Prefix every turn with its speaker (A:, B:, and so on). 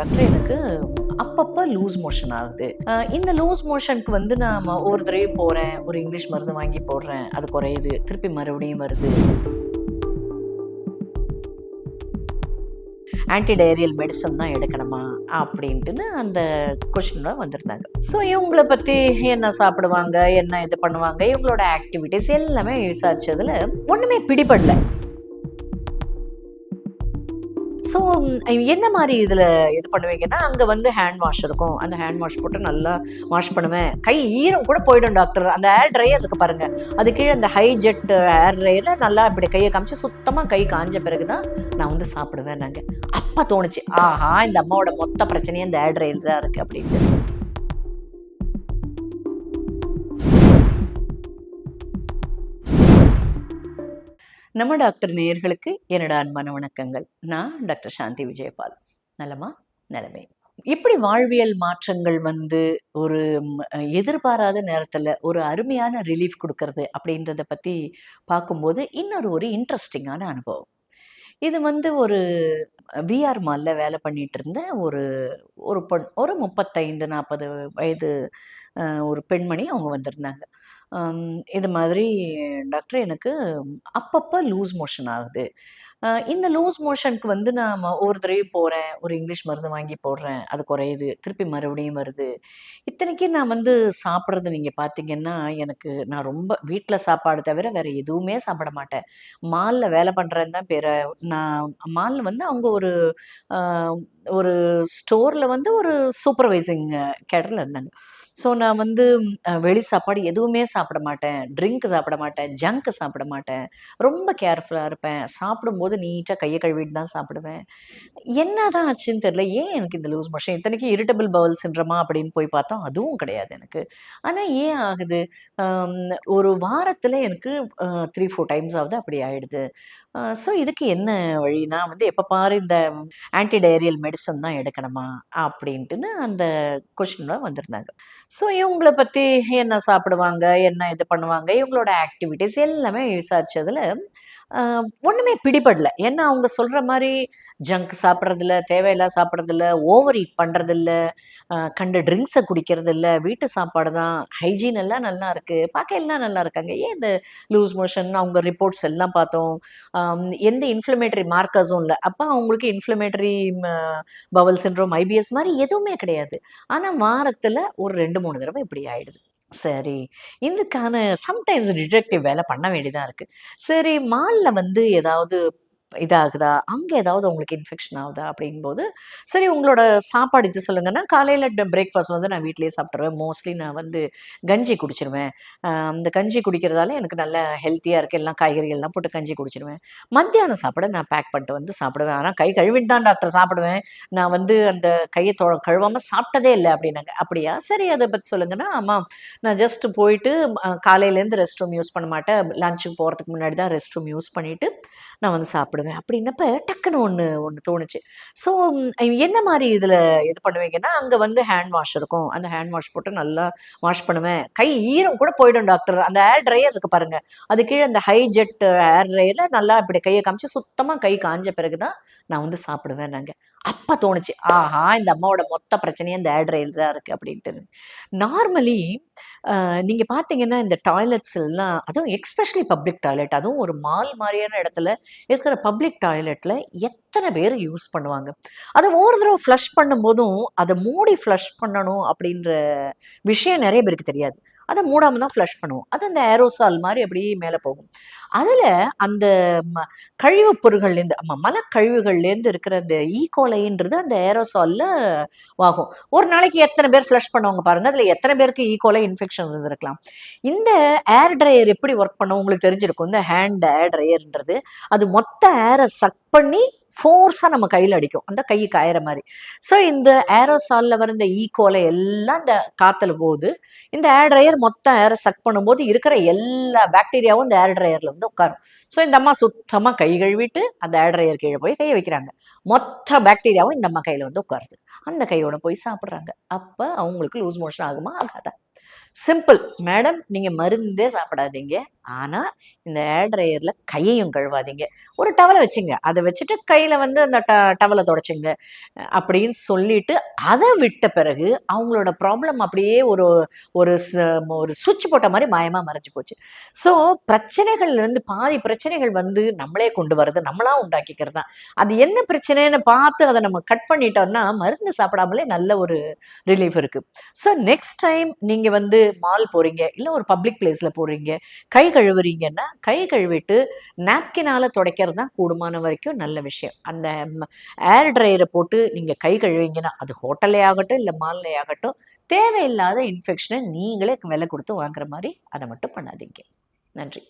A: Doctor எனக்கு அப்பப்போ loose motion ஆகுது. இந்த லூஸ் மோஷனுக்கு வந்து நான் ஒரு தடவை போகிறேன் ஒரு இங்கிலீஷ் மருந்து வாங்கி போடுறேன் அது குறையுது. திருப்பி மறுபடியும் வருது. ஆன்டிடயரியல் மெடிசன் தான் எடுக்கணுமா? அப்படின்ட்டுன்னு அந்த கொஷினில் வந்திருந்தாங்க. ஸோ இவங்கள பற்றி என்ன சாப்பிடுவாங்க என்ன இது பண்ணுவாங்க இவங்களோட ஆக்டிவிட்டீஸ் எல்லாமே விசாரிச்சதில் ஒன்றுமே பிடிபடல. ஸோ என்ன மாதிரி இதில் இது பண்ணுவீங்கன்னா அங்கே வந்து ஹேண்ட் வாஷ் இருக்கும். அந்த ஹேண்ட் வாஷ் போட்டு நல்லா வாஷ் பண்ணுவேன். கை ஈரம் கூட போயிடும் டாக்டர் அந்த ஏர் ட்ரையர் இருக்கு பாருங்க. அது கீழே அந்த ஹை ஜெட் ஏர் ட்ரையரில் நல்லா இப்படி கையை காமிச்சு சுத்தமாக கை காஞ்ச பிறகு தான் நான் வந்து சாப்பிடுவேன் நாங்கள் அப்போ தோணுச்சு ஆஹா இந்த அம்மாவோட மொத்த பிரச்சனையும் இந்த ஏர் ட்ரையர் தான் இருக்குது அப்படின்ட்டு. நம்ம டாக்டர் நேயர்களுக்கு என்னோட அன்பான வணக்கங்கள். நான் டாக்டர் சாந்தி விஜயபால். நலமா? நிலைமை. இப்படி வாழ்வியல் மாற்றங்கள் வந்து ஒரு எதிர்பாராத நேரத்தில் ஒரு அருமையான ரிலீஃப் கொடுக்கறது அப்படின்றத பற்றி பார்க்கும்போது இன்னொரு ஒரு இன்ட்ரெஸ்டிங்கான அனுபவம். இது வந்து ஒரு விஆர் மாலில் வேலை பண்ணிகிட்டு இருந்த ஒரு ஒரு பொன் ஒரு முப்பத்தைந்து நாற்பது வயது ஒரு பெண்மணி அவங்க வந்திருந்தாங்க. இது மாதிரி டாக்டர் எனக்கு அப்பப்போ லூஸ் மோஷன் ஆகுது. இந்த லூஸ் மோஷனுக்கு வந்து நான் ஒரு தடவை போகிறேன் ஒரு இங்கிலீஷ் மருந்து வாங்கி போடுறேன் அது குறையுது திருப்பி மறுபடியும் வருது. இத்தனைக்கு நான் வந்து சாப்பிட்றது நீங்கள் பார்த்தீங்கன்னா எனக்கு நான் ரொம்ப வீட்டில் சாப்பாடு தவிர வேறு எதுவுமே சாப்பிட மாட்டேன். மாலில் வேலை பண்ணுறேன்னு தான் பேர நான் மாலில் வந்து அவங்க ஒரு ஒரு ஸ்டோரில் வந்து ஒரு சூப்பர்வைசிங் கேடரில் இருந்தாங்க. ஸோ நான் வந்து வெளி சாப்பாடு எதுவுமே சாப்பிட மாட்டேன். ட்ரிங்க் சாப்பிட மாட்டேன். ஜங்க் சாப்பிட மாட்டேன். ரொம்ப கேர்ஃபுல்லாக இருப்பேன். சாப்பிடும்போது நீட்டாக கையை கழுவிட்டு தான் சாப்பிடுவேன். என்னதான் ஆச்சுன்னு தெரியல. ஏன் எனக்கு இந்த லூஸ் மோஷன்? இத்தனைக்கு இரிட்டபிள் பவுல் சின்ரமா அப்படின்னு போய் பார்த்தோம் அதுவும் கிடையாது எனக்கு. ஆனால் ஏன் ஆகுது? ஒரு வாரத்தில் எனக்கு த்ரீ ஃபோர் டைம்ஸ் ஆகுது அப்படி ஆகிடுது ஸோ இதுக்கு என்ன வழினா வந்து எப்போ பாரு இந்த ஆன்டி டயரியல் மெடிசன் தான் எடுக்கணுமா? அப்படின்ட்டுன்னு அந்த கொஷினில் வந்திருந்தாங்க. ஸோ இவங்கள பற்றி என்ன சாப்பிடுவாங்க என்ன இது பண்ணுவாங்க இவங்களோட ஆக்டிவிட்டீஸ் எல்லாமே விசாரித்ததில் ஒன்றுமே பிடிபடல. ஏன்னா அவங்க சொல்கிற மாதிரி ஜங்க் சாப்பிட்றதில்ல தேவையில்லாம் சாப்பிட்றதில்ல ஓவர் ஈட் பண்ணுறதில்ல கண்டு கண்ட ட்ரிங்க்ஸை குடிக்கிறதில்ல வீட்டு சாப்பாடு தான் ஹைஜீன் எல்லாம் நல்லா இருக்குது பார்க்க எல்லாம் நல்லா இருக்காங்க. ஏன் இந்த லூஸ் மோஷன் அவங்க ரிப்போர்ட்ஸ் எல்லாம் பார்த்தோம்? எந்த இன்ஃப்ளமேட்டரி மார்க்கர்ஸும் இல்லை. அப்போ அவங்களுக்கு இன்ஃப்ளமேட்டரி பவல் சின்ரோம் ஐபிஎஸ் மாதிரி எதுவுமே கிடையாது. ஆனால் வாரத்தில் ஒரு ரெண்டு மூணு தடவை இப்படி ஆயிடுது. சரி. இதுக்கான சம்டைம்ஸ் டிடெக்டிவ் வேலை பண்ண வேண்டியதாக இருக்குது சரி மாலில் வந்து ஏதாவது இதாகுதா? அங்கே ஏதாவது உங்களுக்கு இன்ஃபெக்ஷன் ஆகுதா? அப்படிங்கும்போது சரி உங்களோட சாப்பாடு இது சொல்லுங்கன்னா காலையில் பிரேக்ஃபாஸ்ட் வந்து நான் வீட்லேயே சாப்பிட்ருவேன் மோஸ்ட்லி நான் வந்து கஞ்சி குடிச்சிருவேன். அந்த கஞ்சி குடிக்கிறதால எனக்கு நல்ல ஹெல்த்தியாக இருக்குது எல்லாம் காய்கறிகள்லாம் போட்டு கஞ்சி குடிச்சிருவேன். மத்தியானம் சாப்பாடு நான் பேக் பண்ணிட்டு வந்து சாப்பிடுவேன். ஆனால் கை கழுவிட்டு தான் டாக்டர் சாப்பிடுவேன். நான் வந்து அந்த கையை தொ கழுவாமல் சாப்பிட்டதே இல்லை அப்படின்னாங்க. அப்படியா? சரி அதை பற்றி சொல்லுங்கன்னா ஆமாம் நான் ஜஸ்ட் போயிட்டு காலையிலேருந்து ரெஸ்ட் ரூம் யூஸ் பண்ண மாட்டேன். லஞ்சுக்கு போகிறதுக்கு முன்னாடி தான் ரெஸ்ட் ரூம் யூஸ் பண்ணிவிட்டு நான் வந்து சாப்பிடுவேன். அப்படின்னப்ப டக்குன்னு ஒன்று ஒன்று தோணுச்சு. ஸோ என்ன மாதிரி இதில் இது பண்ணுவீங்கன்னா அங்கே வந்து ஹேண்ட் வாஷ் இருக்கும். அந்த ஹேண்ட் வாஷ் போட்டு நல்லா வாஷ் பண்ணுவேன். கை ஈரம் கூட போயிடும் டாக்டர் அந்த ஏர் ட்ரையர் இருக்கு பாருங்க. அது கீழே அந்த ஹை ஜெட் ஏர் ட்ரையரில் நல்லா இப்படி கையை காமிச்சு சுத்தமாக கை காஞ்ச பிறகு தான் நான் வந்து சாப்பிடுவேன் நாங்கள் அப்போ தோணுச்சு. ஆஹா இந்த அம்மாவோட மொத்த பிரச்சனையும் இந்த ஆட்ரையில் தான் இருக்குது அப்படின்ட்டு. நார்மலி நீங்கள் பார்த்தீங்கன்னா இந்த டாய்லெட்ஸ் எல்லாம் அதுவும் எக்ஸ்பெஷலி பப்ளிக் டாய்லெட் அதுவும் ஒரு மால் மாதிரியான இடத்துல இருக்கிற பப்ளிக் டாய்லெட்டில் எத்தனை பேர் யூஸ் பண்ணுவாங்க. அதை ஒவ்வொரு தடவை ஃப்ளஷ் பண்ணும்போதும் அதை மூடி ஃப்ளஷ் பண்ணணும் அப்படின்ற விஷயம் நிறைய பேருக்கு தெரியாது. அதை மூடாமல் தான் ஃப்ளஷ் பண்ணுவோம். அது அந்த ஏரோசால் மாதிரி அப்படியே மேலே போகும். அதில் அந்த ம கழிவுப் பொருள்கள்லேருந்து ஆமா, மலக்கழிவுகள்லேருந்து இருக்கிற அந்த e. ஈகோலைன்றது அந்த ஏரோசாலில் ஆகும். ஒரு நாளைக்கு எத்தனை பேர் ஃப்ளஷ் பண்ணுவாங்க பாருங்க. அதில் எத்தனை பேருக்கு e. ஈகோலை இன்ஃபெக்ஷன் இருந்திருக்கலாம். இந்த ஏர் ட்ரையர் எப்படி ஒர்க் பண்ணும்? உங்களுக்கு தெரிஞ்சிருக்கும். இந்த ஹேண்ட் ஏர் ட்ரையர்ன்றது அது மொத்த ஏரை சக் பண்ணி ஃபோர்ஸாக நம்ம கையில் அடிக்கும். அந்த கை காயிற மாதிரி. ஸோ இந்த ஏரோசாலில் வர இந்த e. ஈகோலை எல்லாம் இந்த காற்றுல போகுது இந்த ஏர் ட்ரையர் மொத்தம் ஏரை சக் பண்ணும்போது இருக்கிற எல்லா பாக்டீரியாவும் இந்த ஏர் ட்ரையரில் வந்து உட்காரும். ஸோ இந்த அம்மா சுத்தமாக கை கழுவிட்டு அந்த ஆட்ரையர் கீழே போய் கையை வைக்கிறாங்க. மொத்த பாக்டீரியாவும் இந்த அம்மா கையில் வந்து உட்காருது. அந்த கையோட போய் சாப்பிட்றாங்க. அப்போ அவங்களுக்கு லூஸ் மோஷன் ஆகுமா ஆகாதா? சிம்பிள் மேடம் நீங்கள் மருந்தே சாப்பிடாதீங்க. ஆனால் இந்த ஏட்ரையரில் கையையும் கழுவாதீங்க. ஒரு டவலை வச்சுங்க. அதை வச்சுட்டு கையில் வந்து அந்த ட டவலை தொடச்சிங்க. அப்படின்னு சொல்லிட்டு அதை விட்ட பிறகு அவங்களோட ப்ராப்ளம் அப்படியே ஒரு ஒரு ஒரு சுவிட்ச் போட்ட மாதிரி மாயமாக மறைஞ்சு போச்சு. ஸோ பிரச்சனைகள் வந்து பாதி பிரச்சனைகள் வந்து நம்மளே கொண்டு வர்றது நம்மளா உண்டாக்கிக்கிறது தான். அது என்ன பிரச்சனைன்னு பார்த்து அதை நம்ம கட் பண்ணிட்டோம்னா மருந்து சாப்பிடாமலே நல்ல ஒரு ரிலீஃப் இருக்கு. ஸோ நெக்ஸ்ட் டைம் நீங்கள் வந்து வந்து மால் போறீங்க இல்லை ஒரு பப்ளிக் பிளேஸில் போறீங்க கை கழுவுறீங்கன்னா கை கழுவிட்டு நாப்கினால துடைக்கிறது தான் கூடுமான வரைக்கும் நல்ல விஷயம். அந்த ஏர் ட்ரையரை போட்டு நீங்கள் கை கழுவிங்கன்னா அது ஹோட்டல்லே ஆகட்டும் இல்லை மால்லே ஆகட்டும் தேவையில்லாத இன்ஃபெக்ஷனை நீங்களே விலை கொடுத்து வாங்குற மாதிரி அதை மட்டும் பண்ணாதீங்க. நன்றி.